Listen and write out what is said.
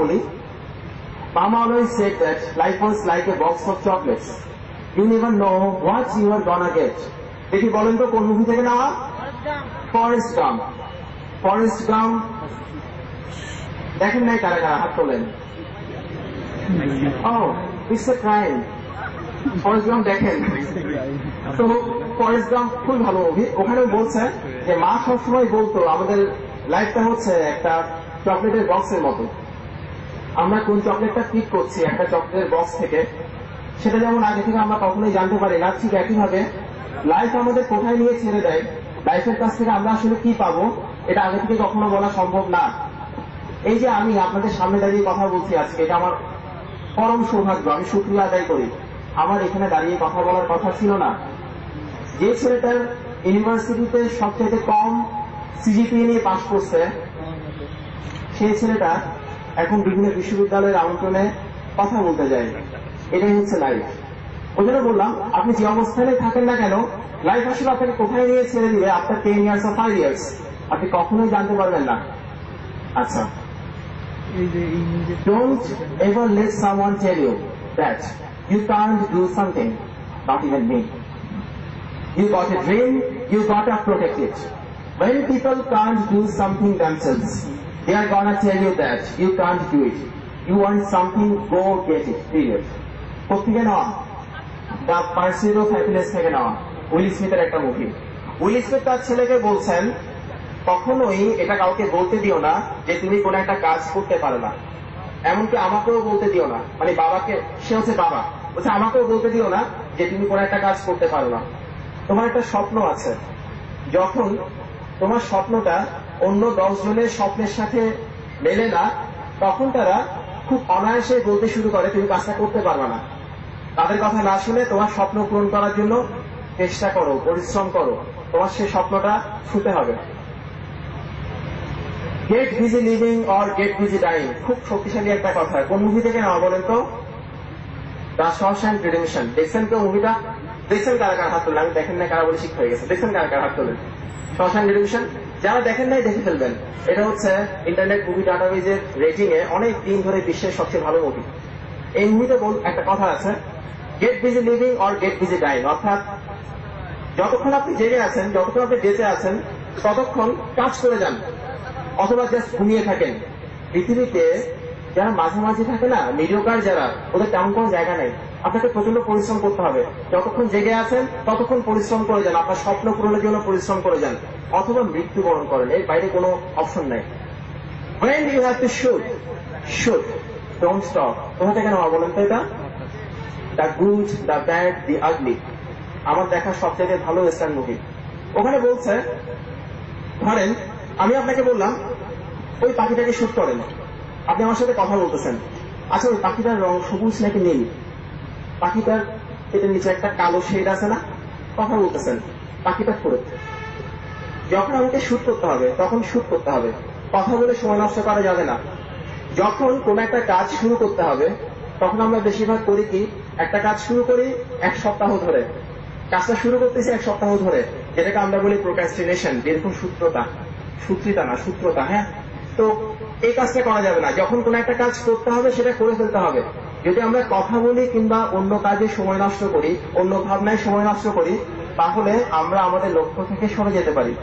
বলি। Mama always said that life was like a box of chocolates. You never know what you are gonna get. দেখি বলেন তো কোন movie থেকে নেওয়া? ফরেস্ট গাম ফরেস্ট গাম দেখেন নাই কারা কারা হাত তোলেন? ও it's a crime Forrest Gump দেখেন। তো ফরেস্ট গাম খুব ভালো মুভি ওখানে বলছে যে মা সবসময় বলতো আমাদের লাইফটা হচ্ছে একটা চকলেটের বক্সের মতো। আমরা কোন চকলেটটা পিক করছি? একটা চকলেটের বক্স থেকে। সেটা যেমন আগে থেকে আমরা কখনোই জানতে পারি না, ঠিক একইভাবে লাইফ আমাদের কোথায় নিয়ে ছেড়ে দেয়? লাইফের কাছ থেকে আমরা আসলে কি পাবো? এটা আগে থেকে কখনো বলা সম্ভব না। এই যে আমি আপনাদের সামনে দাঁড়িয়ে কথা বলছি আজকে, এটা আমার পরম সৌভাগ্য, আমি শুক্রিয়া আদায় করি। আমার এখানে দাঁড়িয়ে কথা বলার কথা ছিল না। যে ছেলেটার ইউনিভার্সিটিতে সবচেয়ে কম সিজিপিএ নিয়ে পাশ করছে, সেই ছেলেটা এখন বিভিন্ন বিশ্ববিদ্যালয়ের আমন্ত্রণে কথা বলতে যায়। এটাই হচ্ছে লাইফ ওই জন্য বললাম আপনি যে অবস্থানে থাকেন না কেন লাইফ আসলে আপনাকে কোথায় নিয়ে ছেড়ে দিলে আপনার ten years of five years আপনি কখনোই জানতে পারবেন না। আচ্ছা। Don't ever let someone tell you that you can't do something not even me you got a dream you got a protected when people can't do something themselves they are gonna tell you that you can't do it. You want something, go get it. Period. কোথেকে নেওয়া the পার্সিড of happiness থেকে নেওয়া will স্মিথের একটা movie will Smith তার ছেলেকে বলছেন কখনোই এটা কাউকে বলতে দিও না যে তুমি কোন একটা কাজ করতে পারো না। এমনকি আমাকেও বলতে দিও না। মানে বাবাকে সে হচ্ছে বাবা। বলছে আমাকেও বলতে দিও না যে তুমি কোন একটা কাজ করতে পারো না। তোমার একটা স্বপ্ন আছে। যখন তোমার স্বপ্নটা অন্য দশ জনের স্বপ্নের সাথে মেলে না, তখন তারা খুব অনায়াসে বলতে শুরু করে, তুমি কাজটা করতে পারবে না। তাদের কথা না শুনে তোমার স্বপ্ন পূরণ করার জন্য চেষ্টা করো, পরিশ্রম করো। তোমার সেই স্বপ্নটা ছুতে হবে। Get busy living or get busy dying খুব শক্তিশালী একটা কথা। কোন মুভি থেকে নেওয়া বলেন তো? দ্য শস অ্যান্ড রিডেমশন দেখছেন তো মুভিটা দেখছেন কারা কারা হাত তোলেন? আমি দেখেন না কারা বলে শিক্ষা হয়ে গেছে। দেখছেন কারা কারা হাত তোলেন? অ্যান্ড রিডেমশন যারা দেখেন নাই দেখে ফেলবেন। এটা হচ্ছে ইন্টারনেট মুভি ডাটাবেজের রেটিং এ অনেক দিন ধরে বিশ্বের সবচেয়ে ভালো মুভি এই মুভিতে একটা কথা আছে। Get busy living or get busy dying অর্থাৎ যতক্ষণ আপনি জেগে আছেন, যতক্ষণ আপনি বেঁচে আছেন, ততক্ষণ কাজ করে যান, অথবা জাস্ট ঘুমিয়ে থাকেন। পৃথিবীতে যারা মাঝে মাঝে থাকে না মিডিওকার যারা, ওদের তেমন কোনো জায়গা নেই। আপনাকে প্রচণ্ড পরিশ্রম করতে হবে। যতক্ষণ জেগে আছেন ততক্ষণ পরিশ্রম করে যান। আপনার স্বপ্ন পূরণের জন্য পরিশ্রম করে যান। অথবা মৃত্যুবরণ করেন। এর বাইরে কোনো অপশন নাই। When you have to shoot, shoot. Don't stop. কোথা থেকে নেওয়া বলেন তো এটা? The good the bad the ugly আমার দেখা সবচেয়ে ভালো ওয়েস্টার্ন মুভি ওখানে বলছে ধরেন আমি আপনাকে বললাম ওই পাখিটাকে শুট করেন। আপনি আমার সাথে কথা বলতেছেন। আচ্ছা ওই পাখিটার রং সবুজ নাকি নীল? পাখিটার এটার নিচে একটা কালো শেড আছে না কথা বলতেছেন, পাখিটা করে যখন আমাকে শুট করতে হবে, তখন শুট করতে হবে। কথা বলে সময় নষ্ট করা যাবে না। যখন কোন একটা কাজ শুরু করতে হবে, তখন আমরা বেশিরভাগ করি কি, একটা কাজ শুরু করি এক সপ্তাহ ধরে। কাজটা শুরু করতেছি এক সপ্তাহ ধরে, যেটাকে আমরা বলি প্রোক্রাস্টিনেশন দীর্ঘ সূত্রতা। সূত্রিতা না, সূত্রতা হ্যাঁ? তো এই কাজটা করা যাবে না। যখন কোন একটা কাজ করতে হবে, সেটা করে ফেলতে হবে। যদি আমরা কথা বলি কিংবা অন্য কাজে সময় নষ্ট করি, অন্য ভাবনায় সময় নষ্ট করি, তাহলে আমরা আমাদের লক্ষ্য থেকে সরে যেতে পারি।